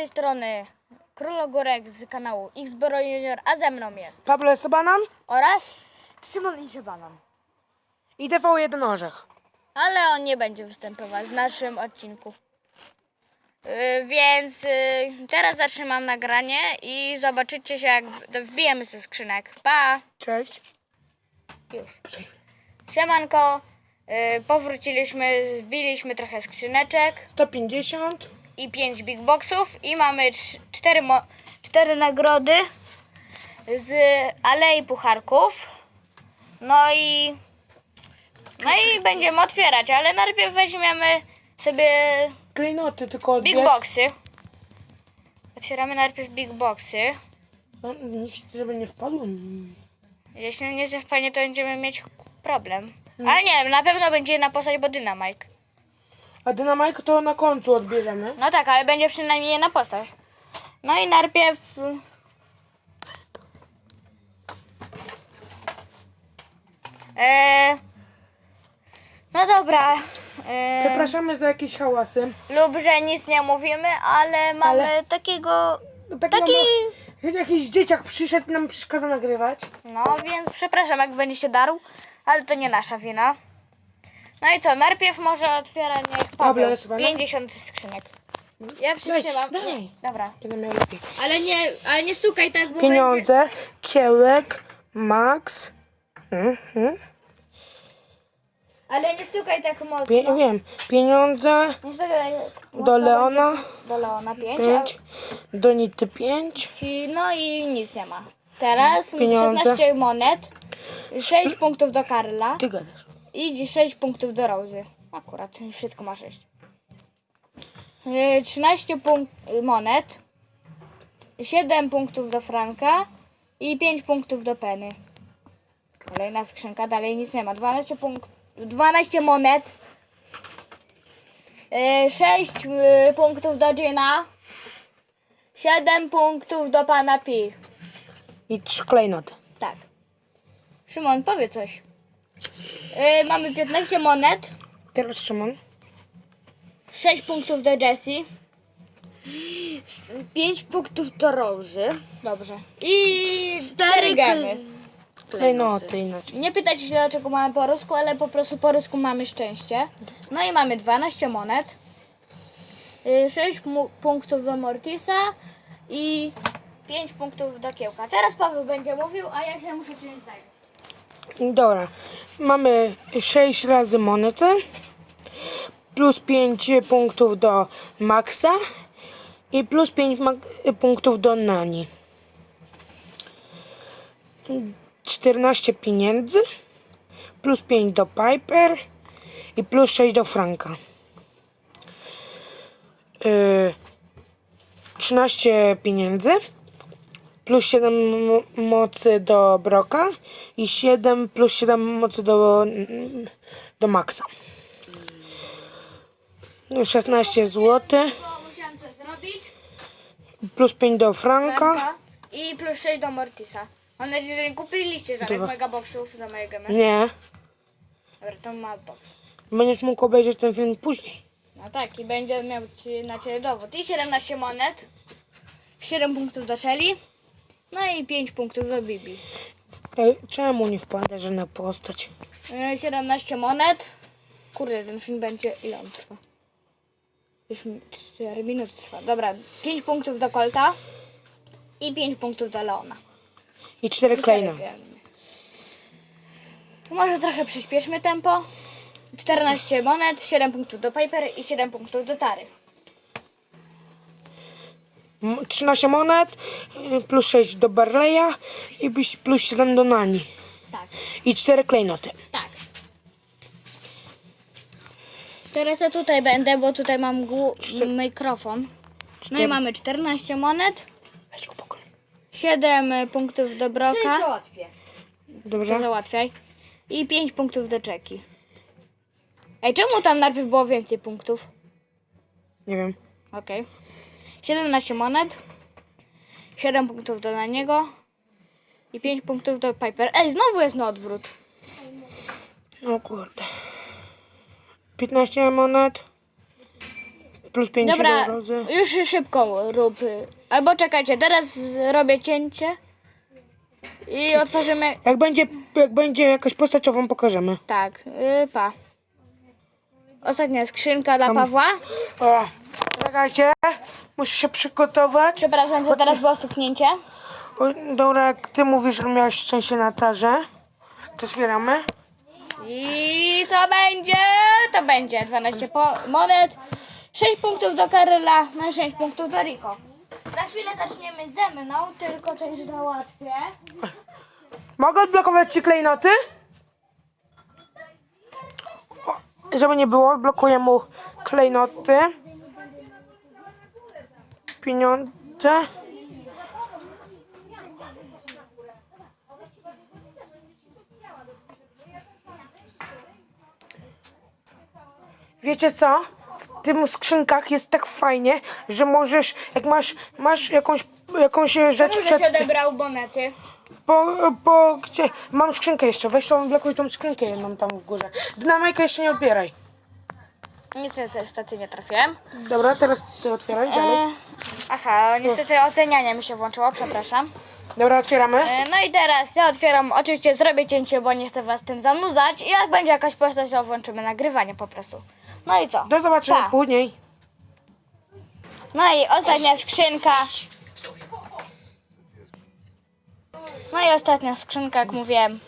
tej strony Królogórek z kanału Xboro Junior, a ze mną jest Pablo Estebanan oraz Szymon Iżebanan. i TV1 Orzech. Ale on nie będzie występować w naszym odcinku. Yy, więc yy, teraz zatrzymam nagranie i zobaczycie się jak w- wbijemy ze skrzynek. Pa! Cześć. Już. Siemanko, yy, powróciliśmy, zbiliśmy trochę skrzyneczek 150. i 5 big boxów i mamy 4, mo- cztery nagrody z Alei Pucharków. No i no i będziemy otwierać, ale najpierw weźmiemy sobie Klejnoty tylko odbierz. big boxy. Otwieramy najpierw big boxy. No, nic, żeby nie wpadło. Jeśli nie zewpanie, to będziemy mieć problem. Ale nie, na pewno będzie na postać, bo Dynamite. A dynamajk to na końcu odbierzemy. No tak, ale będzie przynajmniej jedna postać. No i najpierw. E, no dobra. E, Przepraszamy za jakieś hałasy. lub że nic nie mówimy, ale mamy Ale- takiego. No, Taki, Taki- Mamy, jakiś dzieciak przyszedł nam przeszkadza nagrywać. No więc przepraszam, jak będzie się darł, ale to nie nasza wina. No i co, najpierw może niech Dobra, Paweł. jest pana. 50 skrzynek. Ja przytrzymam. daj. Nie, dobra. Będę miał lepiej. Ale nie, ale nie stukaj tak, bo Pieniądze, kiełek, Max. Mhm. Będzie... Ale nie stukaj tak mocno. Pie, wiem. Pieniądze Nie stukaj mocno, do Leona Do Leona 5. 5. Do Nity 5. No i nic nie ma. Teraz Pieniądze. 16 monet, 6 punktów do Karla Ty gadasz. I 6 punktów do Rozy. Akurat wszystko ma 6. Yy, 13 punk- y, monet, 7 punktów do Franka i 5 punktów do Penny. Kolejna skrzynka, dalej nic nie ma. 12, punk- 12 monet, 6 punktów do Gina, 7 punktów do Pana Pi. I trzy klejnoty. Tak. Szymon, powiedz coś. Yy, mamy 15 monet, Teraz Szymon. 6 punktów do Jessie, 5 punktów do Rozy. Dobrze. I 4 gemy. Klejnoty inaczej. Nie pytajcie się dlaczego mamy po rusku, ale po prostu po rusku mamy szczęście. No i mamy 12 monet, 6 punktów do Mortisa i 5 punktów do Kiełka. Teraz Paweł będzie mówił, a ja się muszę czymś zająć. Dobra. Mamy 6 razy monety. Plus 5 punktów do Maxa. I plus 5 mak- punktów do Nani. 14 pieniędzy. Plus 5 do Piper. I plus 6 do Franka. Yy, 13 pieniędzy plus 7 mo- mocy do Broka i 7 plus 7 mocy do, do Maxa. 16 zł musiałam coś zrobić. plus 5 do Franka. I plus 6 do Mortisa. Mam nadzieję, że nie kupiliście żadnych Dwa. megaboxów za moje gemy. Nie, Dobra, to ma box. będziesz mógł obejrzeć ten film później. No tak, i będzie miał ci, na ciebie dowód. I 17 monet, 7 punktów do Shelly, no i 5 punktów do Bibi. Ej, czemu nie wpada żadna postać? Yy, 17 monet. Kurde, ten film będzie. Ile on trwa? Już 4 minuty trwa. Dobra, 5 punktów do Colta i 5 punktów do Leona. I 4 klejna. Może trochę przyspieszmy tempo. 14 monet, 7 punktów do Piper i 7 punktów do Tary. M- 13 monet y, plus 6 do Barleya i plus 7 do Nani. Tak, I 4 klejnoty. tak. Teraz ja tutaj będę, bo tutaj mam gł- mikrofon. No i mamy 14 monet, Weź go pokój. 7 punktów do Broka. załatwię. To Dobrze? załatwiaj. I 5 punktów do Czeki. Ej, czemu tam najpierw było więcej punktów? Nie wiem. Okej. 17 monet. 7 punktów do na niego. I 5 punktów do Piper. Ej, znowu jest na odwrót. No kurde. 15 monet. Plus 5 Dobra, razy. już szybko rób. Albo czekajcie, teraz robię cięcie. I otworzymy. Jak będzie, jak będzie jakaś postać, to wam pokażemy. Tak, y, pa. Ostatnia skrzynka dla Pawła. O, czekajcie, muszę się przygotować. Przepraszam, że teraz było stuknięcie. O, dobra, jak ty mówisz, że miałeś szczęście na tarze, to otwieramy. I to będzie, to będzie 12 po monet, 6 punktów do Karyla, na 6 punktów do Riko. Za chwilę zaczniemy ze mną, tylko coś załatwię. Mogę odblokować ci klejnoty? O, żeby nie było, blokuję mu klejnoty. Pieniądze. Wiecie co? W tym skrzynkach jest tak fajnie, że możesz, jak masz, masz jakąś, jakąś rzecz Żeś przed... odebrał monety. Po, po, gdzie? Mam skrzynkę jeszcze, weź tą, blokuj tą skrzynkę jedną tam w górze. Dynamajka jeszcze nie odbieraj. Niestety, niestety nie trafiłem. Dobra, teraz ty otwieraj dalej. E, aha, niestety ocenianie mi się włączyło, przepraszam. Dobra, otwieramy. E, no i teraz ja otwieram, oczywiście zrobię cięcie, bo nie chcę was tym zanudzać. I jak będzie jakaś postać, to włączymy nagrywanie po prostu. No i co? Do zobaczenia Pa. później. No i ostatnia skrzynka. No i ostatnia skrzynka, jak mówiłem.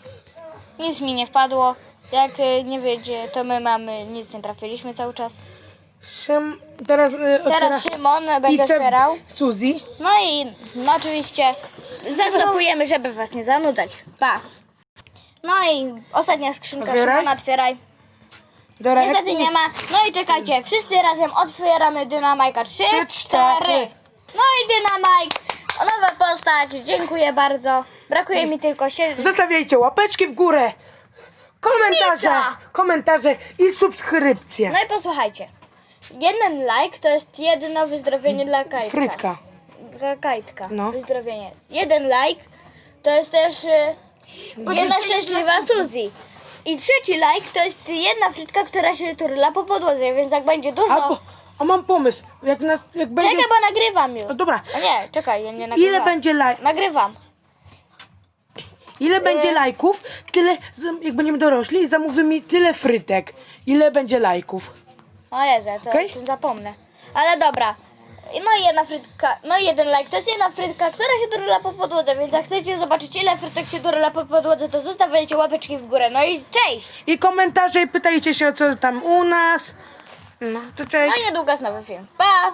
Nic mi nie wpadło. Jak y, nie wiecie, to my mamy, nic nie trafiliśmy cały czas. Szym, teraz y, otwiera Teraz Szymon będzie otwierał. Suzy. No i no oczywiście zastopujemy, żeby was nie zanudzać. Pa. No i ostatnia skrzynka Otwieraj. Szymona, otwieraj. Dobra, Niestety nie ma. No i czekajcie, wszyscy razem otwieramy Dynamajka. Trzy, Trzy, cztery. cztery. No i Dynamajk. Nowa postać. Dziękuję bardzo. Brakuje mi tylko się. Zostawiajcie łapeczki w górę, komentarze, Pizza. komentarze i subskrypcje. No i posłuchajcie. Jeden like to jest jedno wyzdrowienie dla kajtka. Frytka. Dla kajtka. No. Wyzdrowienie. Jeden like to jest też y, jedna szczęśliwa Suzy. I trzeci like to jest jedna frytka, która się turla po podłodze, więc jak będzie dużo... Albo, a mam pomysł, jak nas, jak będzie... Czekaj, bo nagrywam już. No dobra, A nie, czekaj, ja nie nagrywam. ile będzie laj... Nagrywam. Ile będzie Y- lajków, tyle, zam- jak będziemy dorośli, zamówi mi tyle frytek. Ile będzie lajków? O Jezu, to, Okej. to zapomnę. Ale dobra. No i jedna frytka, no i jeden like, to jest jedna frytka, która się turla po podłodze, więc jak chcecie zobaczyć ile frytek się turla po podłodze, to zostawiajcie łapeczki w górę. No i cześć! I komentarze i pytajcie się o co tam u nas. No to cześć. No i niedługo nowy film. Pa!